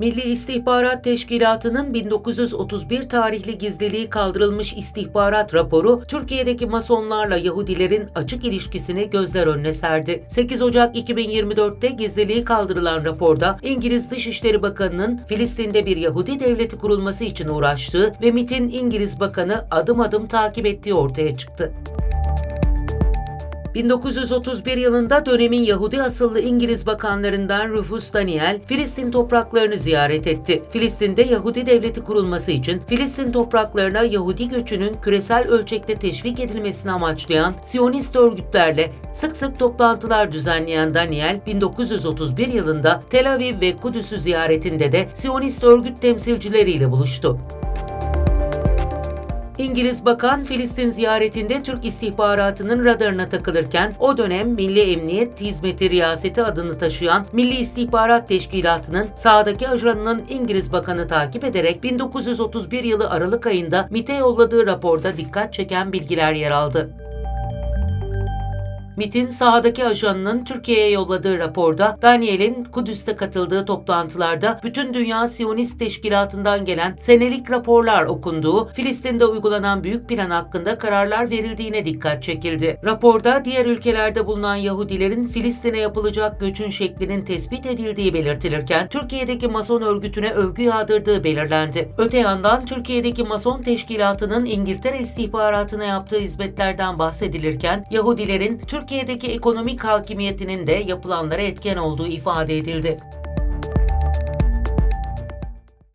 Milli İstihbarat Teşkilatı'nın 1931 tarihli gizliliği kaldırılmış istihbarat raporu, Türkiye'deki Masonlarla Yahudilerin açık ilişkisini gözler önüne serdi. 8 Ocak 2024'te gizliliği kaldırılan raporda İngiliz Dışişleri Bakanı'nın Filistin'de bir Yahudi devleti kurulması için uğraştığı ve MIT'in İngiliz Bakanı adım adım takip ettiği ortaya çıktı. 1931 yılında dönemin Yahudi asıllı İngiliz bakanlarından Rufus Daniel, Filistin topraklarını ziyaret etti. Filistin'de Yahudi devleti kurulması için Filistin topraklarına Yahudi göçünün küresel ölçekte teşvik edilmesini amaçlayan Siyonist örgütlerle sık sık toplantılar düzenleyen Daniel, 1931 yılında Tel Aviv ve Kudüs'ü ziyaretinde de Siyonist örgüt temsilcileriyle buluştu. İngiliz Bakan Filistin ziyaretinde Türk istihbaratının radarına takılırken o dönem Milli Emniyet Hizmeti Riyaseti adını taşıyan Milli İstihbarat Teşkilatı'nın sağdaki ajanının İngiliz Bakanı takip ederek 1931 yılı Aralık ayında MIT'e yolladığı raporda dikkat çeken bilgiler yer aldı. MIT'in sahadaki ajanının Türkiye'ye yolladığı raporda Daniel'in Kudüs'te katıldığı toplantılarda bütün Dünya Siyonist Teşkilatı'ndan gelen senelik raporlar okunduğu, Filistin'de uygulanan büyük plan hakkında kararlar verildiğine dikkat çekildi. Raporda diğer ülkelerde bulunan Yahudilerin Filistin'e yapılacak göçün şeklinin tespit edildiği belirtilirken Türkiye'deki Mason örgütüne övgü yağdırdığı belirlendi. Öte yandan Türkiye'deki Mason Teşkilatı'nın İngiltere istihbaratına yaptığı hizmetlerden bahsedilirken Yahudilerin Türkiye'deki ekonomik hakimiyetinin de yapılanlara etken olduğu ifade edildi.